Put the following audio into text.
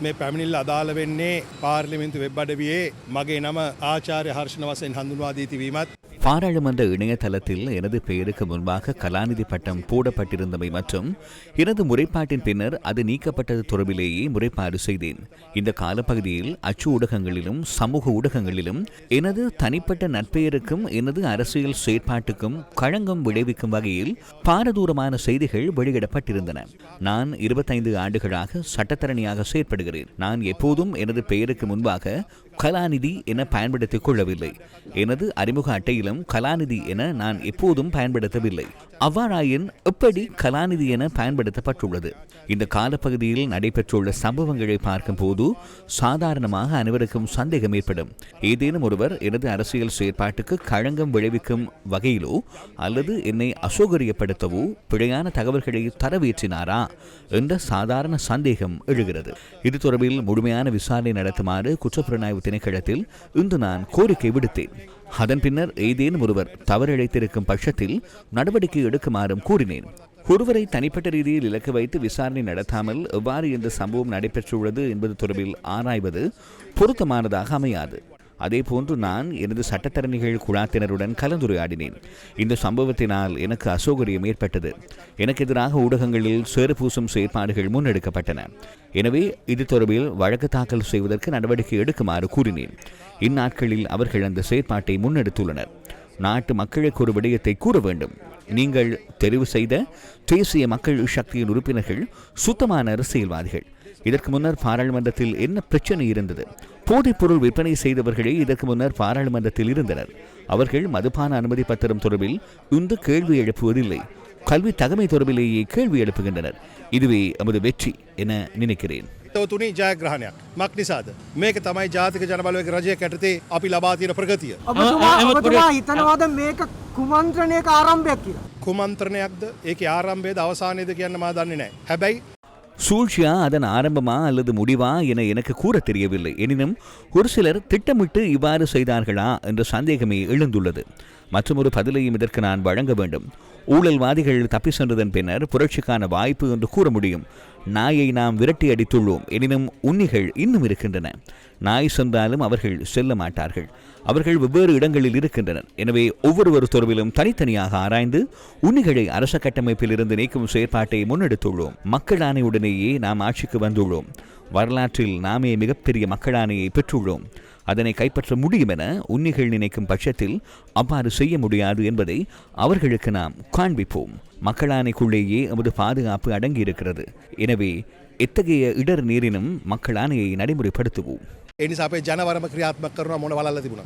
මේ පැමිණිල් අදාළ වෙන්නේ පාර්ලිමින්තු වෙබ් අඩවියේ මගේ නම ආචාර්ය හර්ෂණ වසයෙන් හඳුන්වා දී තිබීමත් பாராளுமன்ற இணையதளத்தில் எனது பெயருக்கு முன்பாக கலாநிதி பட்டம் போடப்பட்டிருந்தமை மற்றும் எனது முறைப்பாட்டின் பின்னர் அது நீக்கப்பட்டது தொடர்பிலேயே முறைப்பாடு செய்தேன். இந்த காலப்பகுதியில் அச்சு ஊடகங்களிலும் சமூக ஊடகங்களிலும் எனது தனிப்பட்ட நற்பெயருக்கும் எனது அரசியல் செயற்பாட்டுக்கும் களங்கம் விளைவிக்கும் வகையில் பாரதூரமான செய்திகள் வெளியிடப்பட்டிருந்தன. நான் இருபத்தைந்து ஆண்டுகளாக சட்டத்தரணியாக செயற்படுகிறேன். நான் எப்போதும் எனது பெயருக்கு முன்பாக கலாநிதி என பயன்படுத்திக் கொள்ளவில்லை. எனது அறிமுக அட்டையிலும் கலாநிதி என நான் எப்போதும் பயன்படுத்தவில்லை. அவ்வாறாயின் எப்படி கலாநிதி என பயன்படுத்தப்பட்டுள்ளது? இந்த காலப்பகுதியில் நடைபெற்றுள்ள சம்பவங்களை பார்க்கும்போது சாதாரணமாக அனைவருக்கும் சந்தேகம் ஏற்படும். ஏதேனும் ஒருவர் எனது அரசியல் செயற்பாட்டுக்கு களங்கம் விளைவிக்கும் வகையிலோ அல்லது என்னை அசௌகரியப்படுத்தவோ பிழையான தகவல்களை தரவேற்றினாரா என்ற சாதாரண சந்தேகம் எழுகிறது. இது தொடர்பில் முழுமையான விசாரணை நடத்துமாறு குற்றப்புலனாய்வு திணைக்களத்தில் இன்று நான் கோரிக்கை விடுத்தேன். அதன் பின்னர் ஏதேனும் ஒருவர் தவறிழைத்திருக்கும் பட்சத்தில் நடவடிக்கை எடுக்குமாறும் கூறினேன். ஒருவரை தனிப்பட்ட ரீதியில் இலக்கு வைத்து விசாரணை நடத்தாமல் எவ்வாறு இந்த சம்பவம் நடைபெற்றுள்ளது என்பது தொடர்பில் ஆராய்வது பொருத்தமானதாக அமையாது. அதேபோன்று நான் எனது சட்டத்தரணிகள் குழாத்தினருடன் கலந்துரையாடினேன். இந்த சம்பவத்தினால் எனக்கு அசௌகரியம் ஏற்பட்டது. எனக்கு எதிராக ஊடகங்களில் சேறு பூசும் செயற்பாடுகள் முன்னெடுக்கப்பட்டன. எனவே இது தொடர்பில் வழக்கு தாக்கல் செய்வதற்கு நடவடிக்கை எடுக்குமாறு கூறினேன். இந்நாட்களில் அவர்கள் அந்த செயற்பாட்டை முன்னெடுத்துள்ளனர். நாட்டு மக்களுக்கு ஒரு விடயத்தை கூற வேண்டும். நீங்கள் தெரிவு செய்த தேசிய மக்கள் சக்தியின் உறுப்பினர்கள் சுத்தமான அரசியல்வாதிகள். இதற்கு முன்னர் பாராளுமன்றத்தில் என்ன பிரச்சனை இருந்தது? போதைப் பொருள் விற்பனை செய்தவர்களே இதற்கு முன்னர் பாராளுமன்றத்தில் இருந்தனர் அவர்கள் மதுபான அனுமதி பத்திரம் தொடர்பில் இந்த கேள்வி எழுப்புவதில்லை கல்வி தகமை தொடர்பிலேயே கேள்வி எழுப்புகின்றனர் இதுவே எமது வெற்றி என நினைக்கிறேன் තවතුනි ජයග්‍රහණයක් මක් නිසාද මේක තමයි ජාතික ජනබලවක රජය කැටතේ අපි ලබාතින ප්‍රගතිය. ඔබතුමා ඔබතුමා හිතනවාද මේක කුමන්ත්‍රණයක ආරම්භයක් කියලා. කුමන්ත්‍රණයක්ද ඒක ආරම්භේද අවසානයද කියන්න මා දන්නේ නෑ හැබැයි சூழ்ச்சியா அதன் ஆரம்பமா அல்லது முடிவா என எனக்கு கூற தெரியவில்லை. எனினும் ஒரு சிலர் திட்டமிட்டு இவ்வாறு செய்தார்களா என்ற சந்தேகமே எழுந்துள்ளது. மற்றொரு பதிலையும் இதற்கு நான் வழங்க வேண்டும். ஊழல்வாதிகள் தப்பி சென்றதன் பின்னர் புரட்சிக்கான வாய்ப்பு என்று கூற முடியும். நாயை நாம் விரட்டி அடித்துள்ளோம் எனினும் உண்ணிகள் இன்னும் இருக்கின்றன. நாய் சென்றாலும் அவர்கள் செல்ல மாட்டார்கள். அவர்கள் வெவ்வேறு இடங்களில் இருக்கின்றனர். எனவே ஒவ்வொருவர் தொடர்பிலும் தனித்தனியாக ஆராய்ந்து உண்ணிகளை அரச கட்டமைப்பில் இருந்து நீக்கும் செயற்பாட்டை முன்னெடுத்துள்ளோம். மக்கள் ஆணையுடனேயே நாம் ஆட்சிக்கு வந்துள்ளோம். வரலாற்றில் நாமே மிகப்பெரிய மக்களாணையை பெற்றுள்ளோம் அதனை கைப்பற்ற முடியும் என உன்னிகள் நினைக்கும் பட்சத்தில் அவ்வாறு செய்ய முடியாது என்பதை அவர்களுக்கு நாம் காண்பிப்போம் மக்களாணைக்குள்ளேயே நமது பாதுகாப்பு அடங்கியிருக்கிறது எனவே எத்தகைய இடர் நீரினும் மக்களாணையை நடைமுறைப்படுத்துவோம் එනිසා අපේ ජනවරම ක්‍රියාත්මක කරන මොන වලල්ල තිබුණා